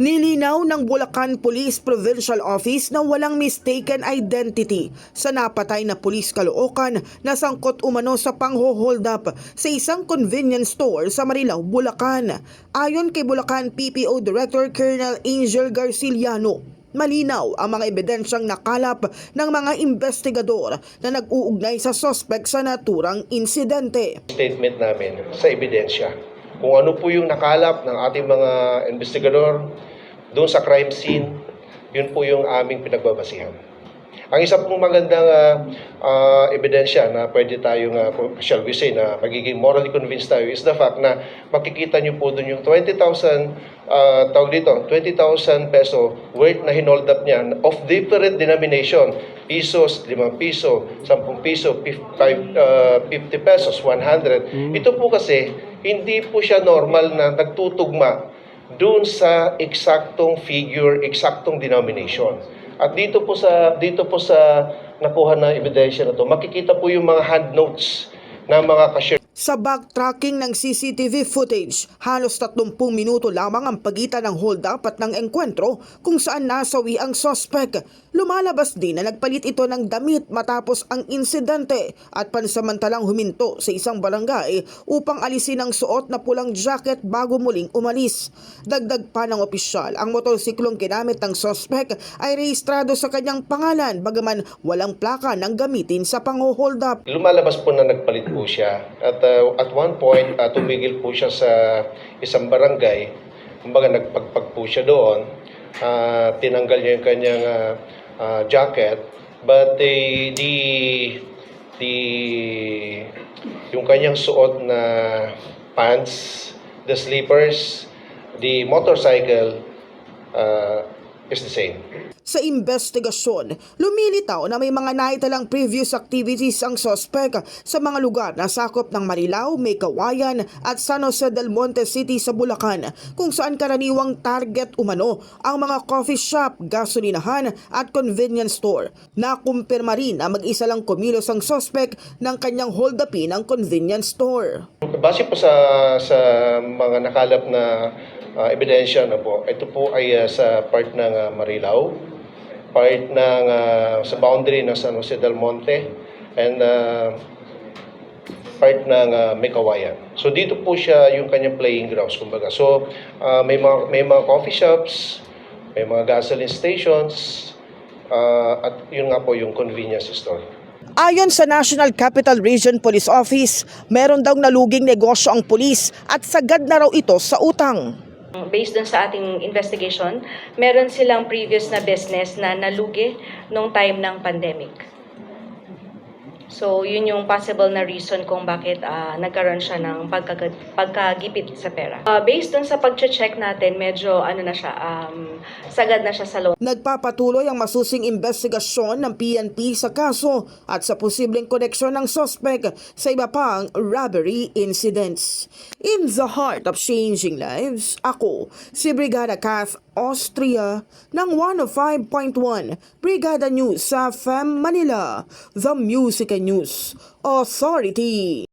Nilinaw ng Bulacan Police Provincial Office na walang mistaken identity sa napatay na pulis kalookan na sangkot umano sa pangho-hold up sa isang convenience store sa Marilao, Bulacan. Ayon kay Bulacan PPO Director Colonel Angel Garciliano, Malinaw ang mga ebidensyang nakalap ng mga investigador na nag-uugnay sa sospek sa naturang insidente. statement namin sa ebidensya. Kung ano po yung nakalap ng ating mga investigador doon sa crime scene, yun po yung aming pinagbabasihan. Ang isa pong magandang ah, ah, ebidensya na pwede tayong, ah, shall we say, na magiging morally convinced tayo is the fact na makikita nyo po doon yung 20,000, ah, tawag dito, 20,000 peso worth na hinold up niya of different denomination. Pesos, 5 piso, 10 piso, 5, ah, 50 pesos, 100. Ito po kasi, hindi po siya normal na nagtutugma doon sa eksaktong figure, eksaktong denomination. At dito po sa dito po sa nakuha na ebidensya na to, makikita po yung mga hand notes ng mga cashier Sa backtracking ng CCTV footage, halos 30 minuto lamang ang pagitan ng hold up at ng engkwentro kung saan nasawi ang sospek. Lumalabas din na nagpalit ito ng damit matapos ang insidente at pansamantalang huminto sa isang barangay upang alisin ang suot na pulang jacket bago muling umalis. Dagdag pa ng opisyal, ang motorsiklong ginamit ng sospek ay rehistrado sa kanyang pangalan bagaman walang plaka ng gamitin sa pang-hold up. lumalabas po na nagpalit po siya. At uh, at one point, uh, tumigil po siya sa isang barangay. Kumbaga, nagpagpag po siya doon. Uh, tinanggal niya yung kanyang uh, uh, jacket. But the, the, the, yung kanyang suot na pants, the slippers, the motorcycle, uh, is the same. Sa investigasyon, lumilitaw na may mga naitalang previous activities ang sospek sa mga lugar na sakop ng Marilao, May Kawayan at San Jose del Monte City sa Bulacan kung saan karaniwang target umano ang mga coffee shop, gasolinahan at convenience store. Nakumpirma rin na mag-isa lang kumilos ang sospek ng kanyang hold-upin ang convenience store. Base po sa sa mga nakalap na ah, ebidensya na po, ito po ay ah, sa part ng ah, Marilao, part ng ah, sa boundary ng San Jose del Monte, and ah, part ng uh, Mekawayan. So dito po siya yung kanyang playing grounds kumbaga. So ah, may mga may mga coffee shops, may mga gasoline stations, ah, at yun nga po yung convenience store. Ayon sa National Capital Region Police Office, meron daw naluging negosyo ang pulis at sagad na raw ito sa utang. Based dun sa ating investigation, meron silang previous na business na nalugi nung time ng pandemic. So, yun yung possible na reason kung bakit ah, nagkaroon siya ng pagkag- pagkagipit sa pera. Ah, based dun sa pag-check natin, medyo ano na siya, um, sagad na siya sa loan. Nagpapatuloy ang masusing investigasyon ng PNP sa kaso at sa posibleng koneksyon ng sospek sa iba pang robbery incidents. In the heart of changing lives, ako si Brigada Kath Austria ng 105.1 Brigada News sa FM Manila, The Music and News Authority.